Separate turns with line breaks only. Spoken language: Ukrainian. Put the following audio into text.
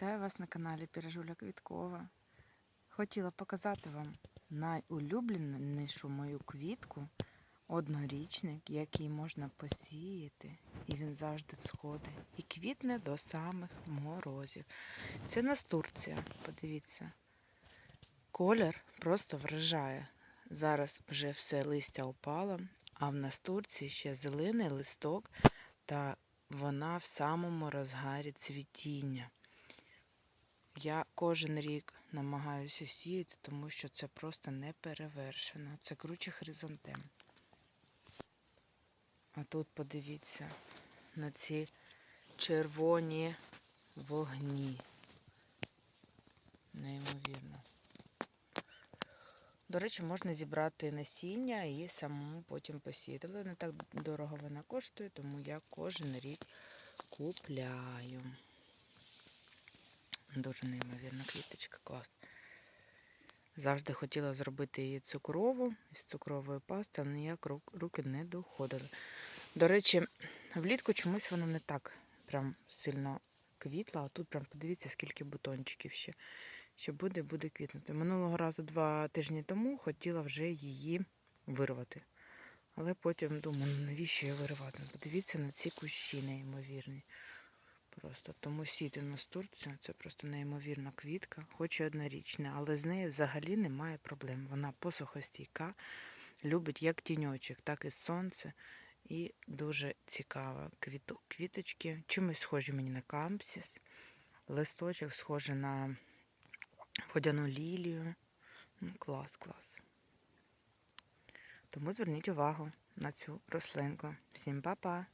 Вітаю вас на каналі Піражуля Квіткова. Хотіла показати вам найулюбленішу мою квітку однорічник, який можна посіяти, і він завжди всходить. І квітне до самих морозів. Це настурція, подивіться. Колір просто вражає. Зараз вже все листя опало, а в настурції ще зелений листок, та вона в самому розгарі цвітіння. Я кожен рік намагаюся сіяти, тому що це просто не перевершено. Це круче хризантем. А тут подивіться на ці червоні вогні. Неймовірно. До речі, можна зібрати насіння і самому потім посіяти. Але не так дорого вона коштує, тому я кожен рік купляю. Дуже неймовірна квіточка, клас. Завжди хотіла зробити її цукрову із цукрової пасти, але ніяк руки не доходили. До речі, влітку чомусь вона не так прям сильно квітла, а тут прям подивіться, скільки бутончиків ще. Ще буде, буде квітнути. Минулого разу два тижні тому хотіла вже її вирвати. Але потім думаю, «Ну, навіщо я виривати? Подивіться на ці кущі неймовірні. Просто тому сіти на Турцію це просто неймовірна квітка, хоч і однорічна, але з нею взагалі немає проблем. Вона посухостійка, любить як тіньочок, так і сонце. І дуже цікава. Квіту, квіточки. Чимось схожі мені на кампсіс. Листочок схожий на водяну лілію. Ну, клас, клас. Тому зверніть увагу на цю рослинку. Всім па-па!